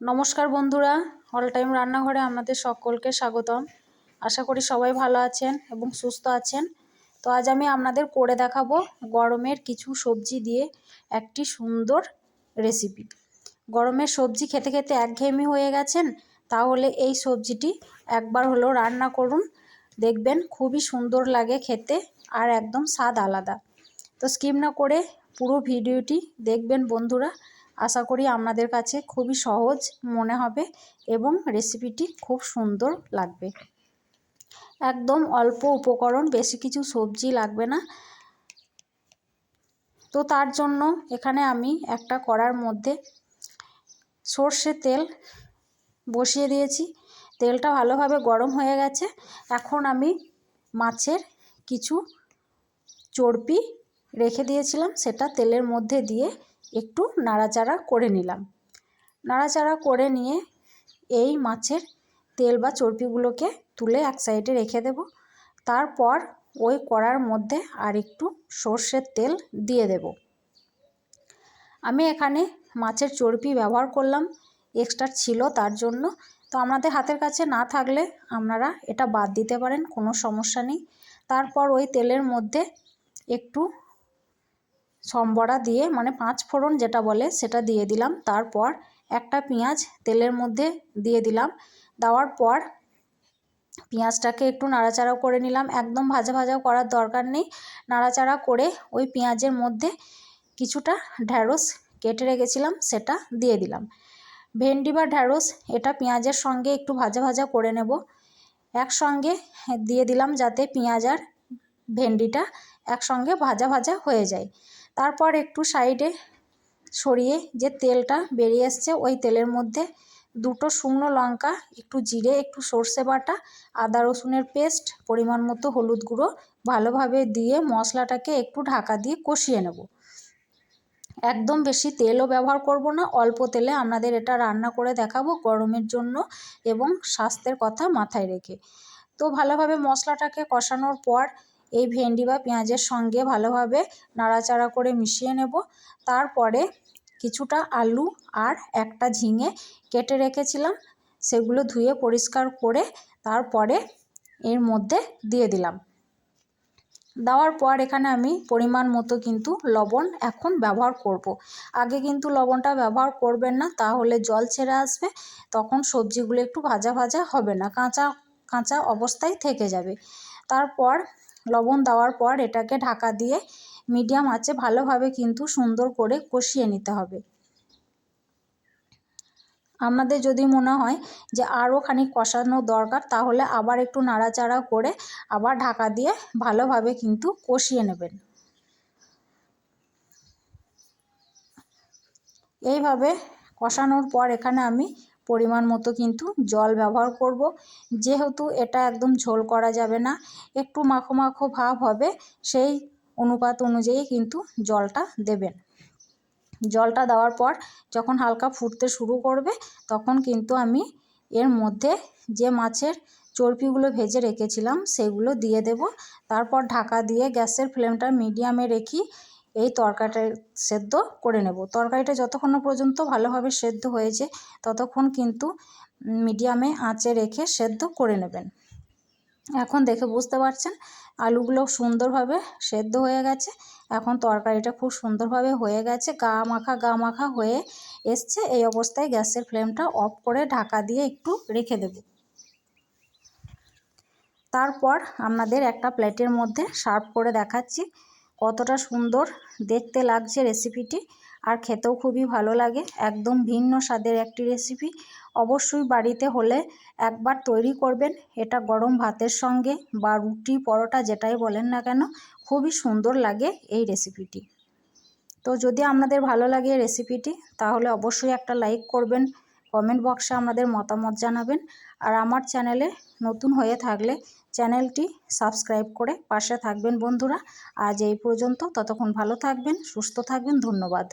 নমস্কার বন্ধুরা all time রান্নাঘরে আপনাদের সকলকে স্বাগতম। আশা করি সবাই ভালো আছেন এবং সুস্থ আছেন। তো আজ আমি আপনাদের করে দেখাবো গরমের কিছু সবজি দিয়ে একটি সুন্দর রেসিপি গরমের সবজি খেতে খেতে একঘেয়েমি হয়ে গেছেন, তাহলে এই সবজিটি একবার হলো রান্না করুন। দেখবেন খুবই সুন্দর লাগে খেতে আর একদম স্বাদ আলাদা। তো স্কিম না করে পুরো ভিডিওটি দেখবেন বন্ধুরা। আশা করি আপনাদের কাছে খুবই সহজ মনে হবে এবং রেসিপিটি খুব সুন্দর লাগবে। একদম অল্প উপকরণ, বেশি কিছু সবজি লাগবে না। তো তার জন্য এখানে আমি একটা কড়ার মধ্যে সর্ষে তেল বসিয়ে দিয়েছি। তেলটা ভালোভাবে গরম হয়ে গেছে। এখন আমি মাছের কিছু চর্বি রেখে দিয়েছিলাম। সেটা তেলের মধ্যে দিয়ে একটু নাড়াচাড়া করে নিলাম। নাড়াচাড়া করে নিয়ে এই মাছের তেল বা চর্বিগুলোকে তুলে এক সাইডে রেখে দেব। তারপর ওই কড়ার মধ্যে আর একটু সর্ষের তেল দিয়ে দেব। আমি এখানে মাছের চর্বি ব্যবহার করলাম এক্সট্রা ছিল তার জন্য। তো আমাদের হাতের কাছে না থাকলে আপনারা এটা বাদ দিতে পারেন, কোনো সমস্যা নেই। তারপর ওই তেলের মধ্যে একটু সম্বরা দিয়ে মানে পাঁচ ফোড়ন যেটা বলে সেটা দিয়ে দিলাম। তারপর একটা পেঁয়াজ তেলের মধ্যে দিয়ে দিলাম। দেওয়ার পর পেঁয়াজটাকে একটু নাড়াচাড়া করে নিলাম। একদম ভাজা ভাজা করার দরকার নেই। নাড়াচাড়া করে ওই পেঁয়াজের মধ্যে কিছুটা ঢ্যাঁড়স কেটে রেখেছিলাম, সেটা দিয়ে দিলাম। ভেন্ডি বা ঢ্যাঁড়স, এটা পেঁয়াজের সঙ্গে একটু ভাজা ভাজা করে নেব। একসঙ্গে দিয়ে দিলাম যাতে পেঁয়াজ আর ভেন্ডিটা একসঙ্গে ভাজা ভাজা হয়ে যায়। তারপর একটু সাইডে সরিয়ে যে তেলটা বেরিয়ে এসছে, ওই তেলের মধ্যে দুটো শুকনো লঙ্কা, একটু জিরে, একটু সর্ষে বাটা, আদা রসুনের পেস্ট, পরিমাণ মতো হলুদ গুঁড়ো ভালোভাবে দিয়ে মশলাটাকে একটু ঢাকা দিয়ে কষিয়ে নেব। একদম বেশি তেলও ব্যবহার করব না, অল্প তেলে আপনাদের এটা রান্না করে দেখাবো গরমের জন্য এবং স্বাস্থ্যের কথা মাথায় রেখে। তো ভালোভাবে মশলাটাকে কষানোর পর এই ভেন্ডি বা পেঁয়াজের সঙ্গে ভালোভাবে নাড়াচাড়া করে মিশিয়ে নেব। তারপরে কিছুটা আলু আর একটা ঝিঙে কেটে রেখেছিলাম, সেগুলো ধুয়ে পরিষ্কার করে তারপরে এর মধ্যে দিয়ে দিলাম। দেওয়ার পর এখানে আমি পরিমাণ মতো কিন্তু লবণ এখন ব্যবহার করব। আগে কিন্তু লবণটা ব্যবহার করবেন না, তাহলে জল ছেড়ে আসবে, তখন সবজিগুলো একটু ভাজা ভাজা হবে না, কাঁচা কাঁচা অবস্থায় থেকে যাবে। তারপর লবণ দেওয়ার পর এটাকে ঢাকা দিয়ে মিডিয়াম আঁচে ভালোভাবে কিন্তু সুন্দর করে কষিয়ে নিতে হবে। আপনাদের যদি মনে হয় যে আরও খানিক কষানো দরকার, তাহলে আবার একটু নাড়াচাড়া করে আবার ঢাকা দিয়ে ভালোভাবে কিন্তু কষিয়ে নেবেন। এইভাবে কষানোর পর এখানে আমি পরিমাণ মতো কিন্তু জল ব্যবহার করব। যেহেতু এটা একদম ঝোল করা যাবে না, একটু মাখো মাখো ভাব হবে, সেই অনুপাত অনুযায়ী কিন্তু জলটা দেবেন। জলটা দেওয়ার পর যখন হালকা ফুটতে শুরু করবে, তখন কিন্তু আমি এর মধ্যে যে মাছের চর্বিগুলো ভেজে রেখেছিলাম, সেগুলো দিয়ে দেব। তারপর ঢাকা দিয়ে গ্যাসের ফ্লেমটা মিডিয়ামে রেখি এই তরকারিটা সেদ্ধ করে নেব। তরকারিটা যতক্ষণ পর্যন্ত ভালোভাবে সেদ্ধ হয়েছে, ততক্ষণ কিন্তু মিডিয়ামে আঁচে রেখে সেদ্ধ করে নেবেন। এখন দেখে বুঝতে পারছেন, আলুগুলো সুন্দরভাবে সেদ্ধ হয়ে গেছে। এখন তরকারিটা খুব সুন্দরভাবে হয়ে গেছে, গা মাখা গা মাখা হয়ে এসছে। এই অবস্থায় গ্যাসের ফ্লেমটা অফ করে ঢাকা দিয়ে একটু রেখে দেব। তারপর আপনাদের একটা প্লেটের মধ্যে সার্ভ করে দেখাচ্ছি। কতটা সুন্দর দেখতে লাগছে রেসিপিটি আর খেতেও খুবই ভালো লাগে, একদম ভিন্ন স্বাদের একটি রেসিপি অবশ্যই বাড়িতে হলে একবার তৈরি করবেন, এটা গরম ভাতের সঙ্গে বা রুটি, পরোটা, যেটাই বলেন না কেন, খুবই সুন্দর লাগে এই রেসিপিটি তো যদি আপনাদের ভালো লাগে রেসিপিটি তাহলে অবশ্যই একটা লাইক করবেন কমেন্ট বক্সে আমাদের মতামত জানাবেন। আর আমার চ্যানেলে নতুন হয়ে থাকলে চ্যানেলটি সাবস্ক্রাইব করে পাশে থাকবেন বন্ধুরা। আজ এই পর্যন্ত, ততক্ষণ ভালো থাকবেন, সুস্থ থাকবেন, ধন্যবাদ।